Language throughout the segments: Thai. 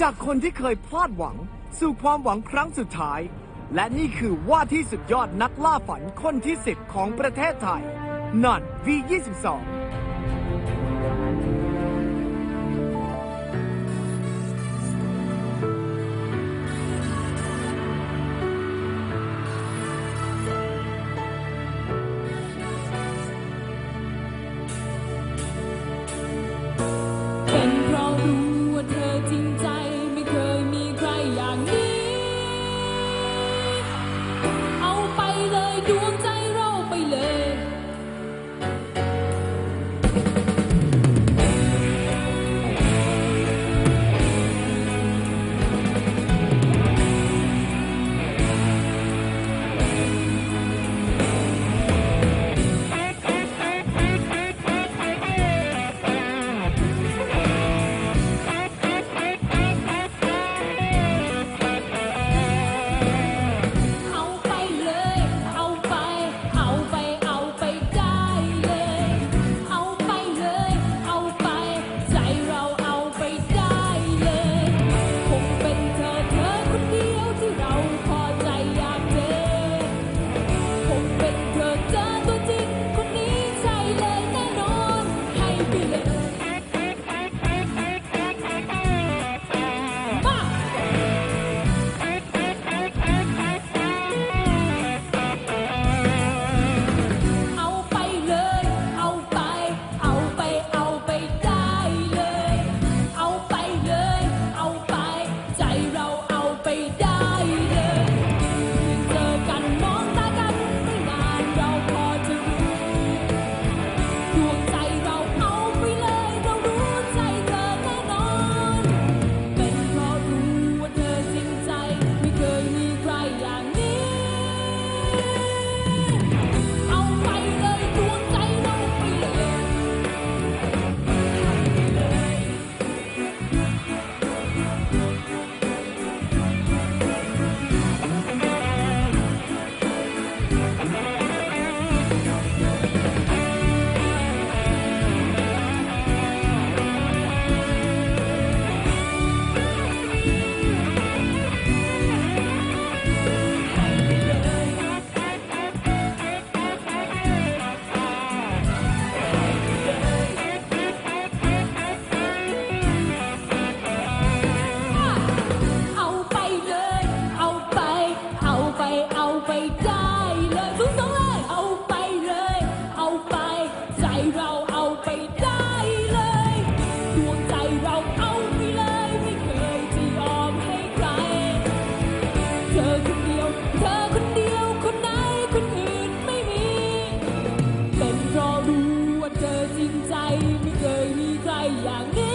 จากคนที่เคยพลาดหวัง สู่ความหวังครั้งสุดท้าย และนี่คือว่าที่สุดยอดนักล่าฝันคนที่สิบของประเทศไทย นันวี22 มีใ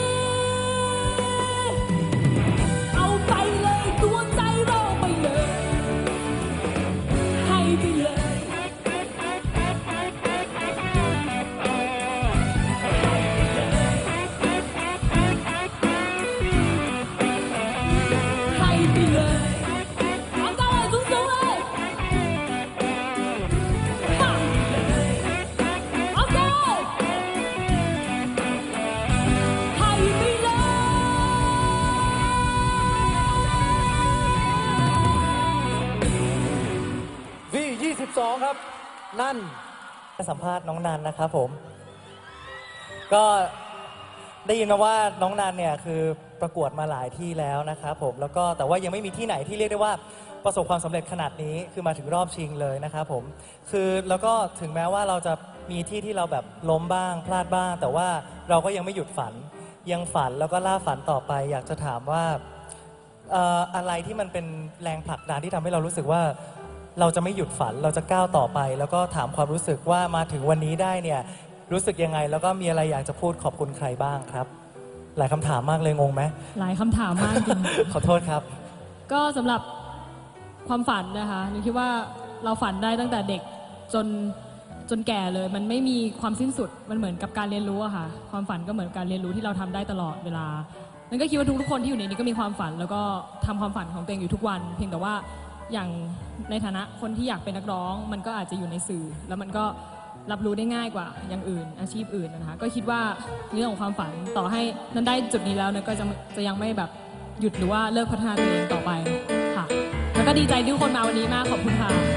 V22 ครับ นั่น สัมภาษณ์น้องนันนะครับผม ก็ได้ยินมาว่าน้องนันเนี่ยคือประกวดมาหลายที่แล้วนะครับผมแล้วก็แต่ว่ายังไม่มีที่ไหนที่เรียกได้ว่าประสบความสำเร็จขนาดนี้คือมาถึงรอบชิงเลยนะครับผมคือแล้วก็ถึงแม้ว่าเราจะมีที่ที่เราแบบล้มบ้าง พลาดบ้าง แต่ว่าเราก็ยังไม่หยุดฝันยังฝันแล้วก็ล่าฝันต่อไป อยากจะถามว่าเอ่ออะไรที่มันเป็นแรงผลักดันที่ทำให้เรารู้สึกว่า เราจะไม่หยุดฝันเราจะก้าวต่อไป แล้วก็ถามความรู้สึกว่ามาถึงวันนี้ได้เนี่ยรู้สึกยังไง แล้วก็มีอะไรอยากจะพูดขอบคุณใครบ้างครับ หลายคำถามมากเลยงงไหม หลายคำถามมากจริง ขอโทษครับ ก็สำหรับความฝันนะคะหนูคิดว่าเราฝันได้ตั้งแต่เด็กจนจนแก่เลย มันไม่มีความสิ้นสุดมันเหมือนกับการเรียนรู้อะค่ะ ความฝันก็เหมือนการเรียนรู้ที่เราทำได้ตลอดเวลามันก็คิดว่าทุกๆคนที่อยู่ในนี้ก็มีความฝัน แล้วก็ทำความฝันของตัวเองอยู่ทุกวัน เพียงแต่ว่า อย่างในฐานะคนที่อยากเป็นนักร้อง มันก็อาจจะอยู่ในสื่อ แล้วมันก็รับรู้ได้ง่ายกว่าอย่างอื่น อาชีพอื่นนะคะ ก็คิดว่าเรื่องของความฝันต่อให้นั้นได้จุดนี้แล้วนะก็จะจะยังไม่แบบหยุดหรือว่าเลิกพัฒนาตัวเองต่อไปค่ะ แล้วก็ดีใจที่ทุกคนมาวันนี้มากขอบคุณค่ะ